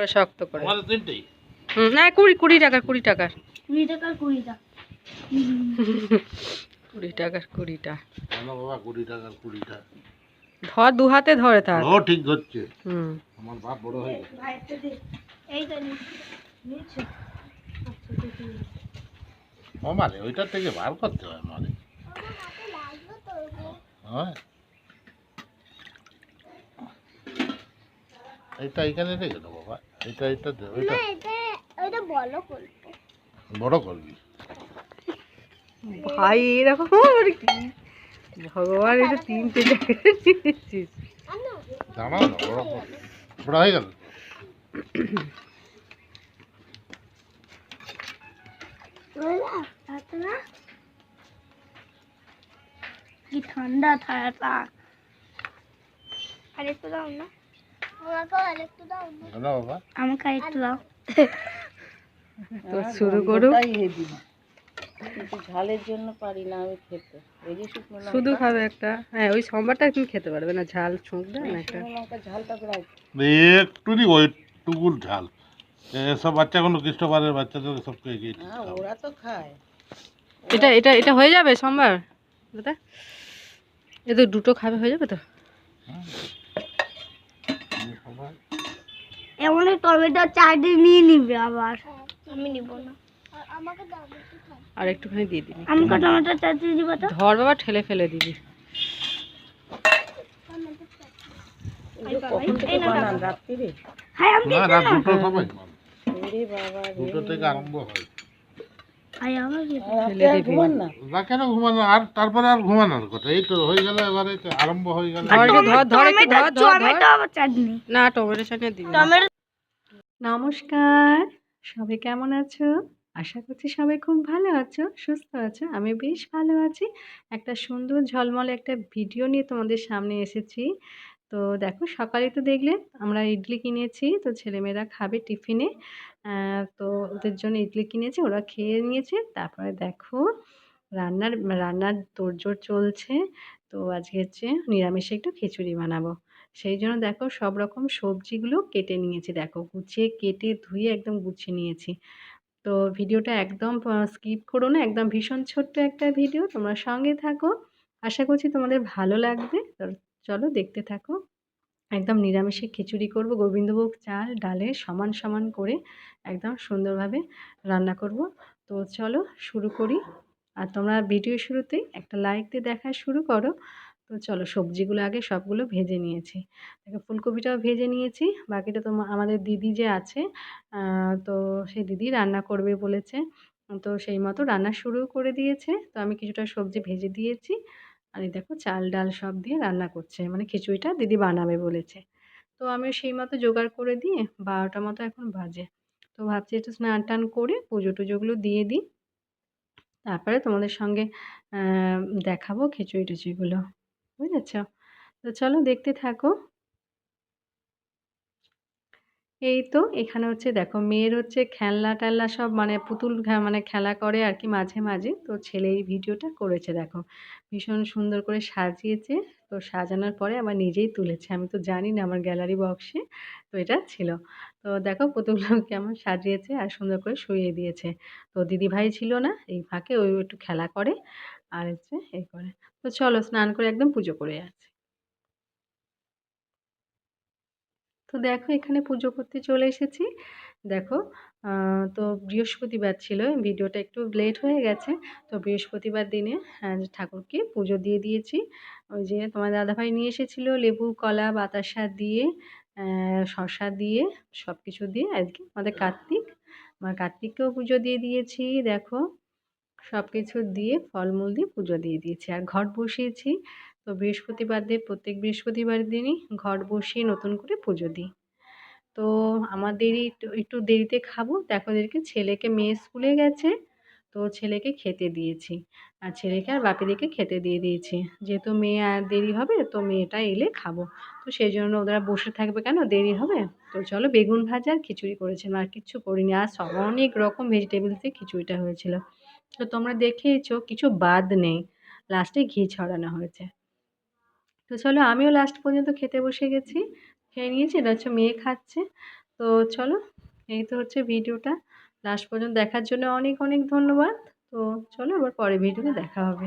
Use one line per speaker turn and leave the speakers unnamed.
করে শক্ত করে।
আমাদের তিনটেই?
হুম, না কুড়ি কুড়ি টাকার কুড়ি টাকার।
কুড়ি টাকার কুড়িটা।
কুড়ি টাকার কুড়িটা।
কেন বাবা কুড়ি টাকার কুড়িটা।
ধর দু হাতে ধরে থাক
ও ঠিক হচ্ছে
হুম।
আমার বাপ বড় হয়ে গেছে।
দে। এইটা নিচ্ছি
ও মানে ওইটার থেকে বার করতে হয় মানে হয়। এইটা এখানে রেখে দেবো বাবা। এটা এটা দে ওইটা।
এটা ওইটা বলো করব।
বড় করবি?
ভাই এরকম ভগবান এটা তিনটে জায়গায় নিয়েছিস।
দাঁড়াও না বড় করবি বড় হয়ে গেল?
না কি ঠান্ডা থাকা আরেকটু দাও না। আমাকে আরেকটু দাও। না
কেন বাবা
আমাকে আরেকটু
তো শুরু করুক
ঝালের জন্য পারি না আমি খেতে। ওই যে শুকনো
শুধু খাবে একটা। হ্যাঁ ওই সোমবারটা তুমি খেতে পারবে না ঝাল ছুঁক না একটা।
ঝালটা প্রায়
একটুনি ঝাল। এসব খ্রিস্টবারের বাচ্চাদের
হ্যাঁ। ওরা তো খায়।
এটা এটা এটা হয়ে যাবে সোমবার? দাদা এ তো দুটো খাবে হয়ে যাবে তো
তুমি সবাই
এমন টমেটো চাটনি নিয়ে নিবে আবার। আমি নিব না।
আর একটুখানি দিয়ে দিবি।
আমাকে টমেটো চাটনি দিব তো?
ধর বাবা ঠেলে ফেলে দিবি।
হ্যাঁ।
হয়
আর
দিবি।
ঘুমান না?
না কেন ঘুমানো আর তারপরে আর ঘুমানোর কথা এই তো হয়ে গেল এবারে তো আরম্ভ হয়ে গেল।
না টমেটো চাটনি। দিবি না।
টমেটো
নমস্কার। সবাই কেমন আছো? আশা করছি সবাই খুব ভালো আছো, সুস্থ আছো, আমি বেশ ভালো আছি। একটা সুন্দর ঝলমলে একটা ভিডিও নিয়ে তোমাদের সামনে এসেছি। তো দেখো, সকালে তো দেখলে আমরা ইডলি কিনেছি, তো ছেলেমেয়েরা খাবে টিফিনে। তো ওদের জন্য ইডলি কিনেছি, ওরা খেয়ে নিয়েছে। তারপরে দেখো, রান্নার রান্নার তোড়জোড় চলছে। তো আজকে হচ্ছে নিরামিষে একটু খিচুড়ি বানাবো। সেই জন্য দেখো সব রকম সবজিগুলো কেটে নিয়েছি। দেখো গুছিয়ে কেটে ধুয়ে একদম গুছিয়ে নিয়েছি। তো ভিডিওটা একদম স্কিপ করো না, একদম ভীষণ ছোট্ট একটা ভিডিও। তোমরা সঙ্গে থাকো। আশা করছি তোমাদের ভালো লাগবে। চলো দেখতে থাকো। একদম নিরামিষে খিচুড়ি করব, গোবিন্দভোগ চাল, ডালে সমান সমান করে একদম সুন্দরভাবে রান্না করব। তো চলো শুরু করি। আর তোমরা ভিডিও শুরুতেই একটা লাইক দিয়ে দেখা শুরু করো। তো চলো সবজিগুলো আগে সবগুলো ভেজে নিয়েছি। ফুলকপিটাও ভেজে নিয়েছি, বাকিটা তো আমাদের দিদি যে আছে তো সেই দিদি রান্না করবে বলেছে। তো সেই মতো রান্না শুরু করে দিয়েছে। তো আমি কিছুটা সবজি ভেজে দিয়েছি। আর এই দেখো চাল ডাল সব দিয়ে রান্না করছে মানে খিচুড়িটা দিদি বানাবে বলেছে। তো আমি সেই মতো জোগাড় করে দিয়ে বারোটা মতো এখন বাজে। তো ভাবছি একটু স্নান টান করে পুজো টুজোগুলো দিয়ে দিই। তারপরে তোমাদের সঙ্গে দেখাবো খিচুড়ি টুচুড়িগুলো। বুঝেছ? তো চলো দেখতে থাকো। এই তো এখানে হচ্ছে দেখো মেয়ের হচ্ছে খেলনা টেলনা সব মানে পুতুল মানে খেলা করে আর কি মাঝে মাঝে। তো ছেলে এই ভিডিওটা করেছে দেখো। ভীষণ সুন্দর করে সাজিয়েছে। তো সাজানোর পরে আবার নিজেই তুলেছে। আমি তো জানি না আমার গ্যালারি বক্সে তো এটা ছিল। তো দেখো পুতুলগুলো কেমন সাজিয়েছে আর সুন্দর করে শুইয়ে দিয়েছে। তো দিদিভাই ছিল না এই ফাঁকে ওই একটু খেলা করে আর হচ্ছে এই করে। তো চলো স্নান করে একদম পুজো করে আসি। তো দেখো এখানে পুজো করতে চলে এসেছি। দেখো তো বৃহস্পতিবার ছিল, ভিডিওটা একটু লেট হয়ে গেছে। তো বৃহস্পতিবার দিনে ঠাকুরকে পুজো দিয়ে দিয়েছি। ওই যে তোমার দাদাভাই নিয়ে এসেছিল, লেবু, কলা, বাতাসা দিয়ে শসা দিয়ে সব কিছু দিয়ে আজকে আমাদের কার্তিক। আমার কার্তিককেও পুজো দিয়ে দিয়েছি, দেখো। সব কিছু দিয়ে, ফলমূল দিয়ে পুজো দিয়ে দিয়েছি। আর ঘট বসিয়েছি তো বৃহস্পতিবার দিয়ে প্রত্যেক বৃহস্পতিবার দিনই ঘট বসিয়ে নতুন করে পুজো দিই। তো আমাদেরই একটু দেরিতে খাব, দেখো ওদেরকে ছেলেকে, মেয়ে স্কুলে গেছে, তো ছেলেকে খেতে দিয়েছি। আর ছেলেকে আর বাপিদিকে খেতে দিয়ে দিয়েছি। যেহেতু মেয়ে আর দেরি হবে, তো মেয়েটা এলে খাব। তো সেই জন্য ওরা বসে থাকবে কেন? দেরি হবে? তো চলো বেগুন ভাজা আর খিচুড়ি করেছিলাম। আর কিচ্ছু করিনি। আর সব অনেক রকম ভেজিটেবলসে খিচুড়িটা হয়েছিল। তো তোমরা দেখেইছো, কিছু বাদ নেই। লাস্টে ঘি ছড়ানো হয়েছে। তো চলো আমিও লাস্ট পর্যন্ত খেতে বসে গেছি। খেয়ে নিয়েছি, এটা হচ্ছে মেয়ে খাচ্ছে। তো চলো, এই তো হচ্ছে ভিডিওটা। লাস্ট পর্যন্ত দেখার জন্য অনেক অনেক ধন্যবাদ। তো চলো আবার পরে ভিডিওতে দেখা হবে।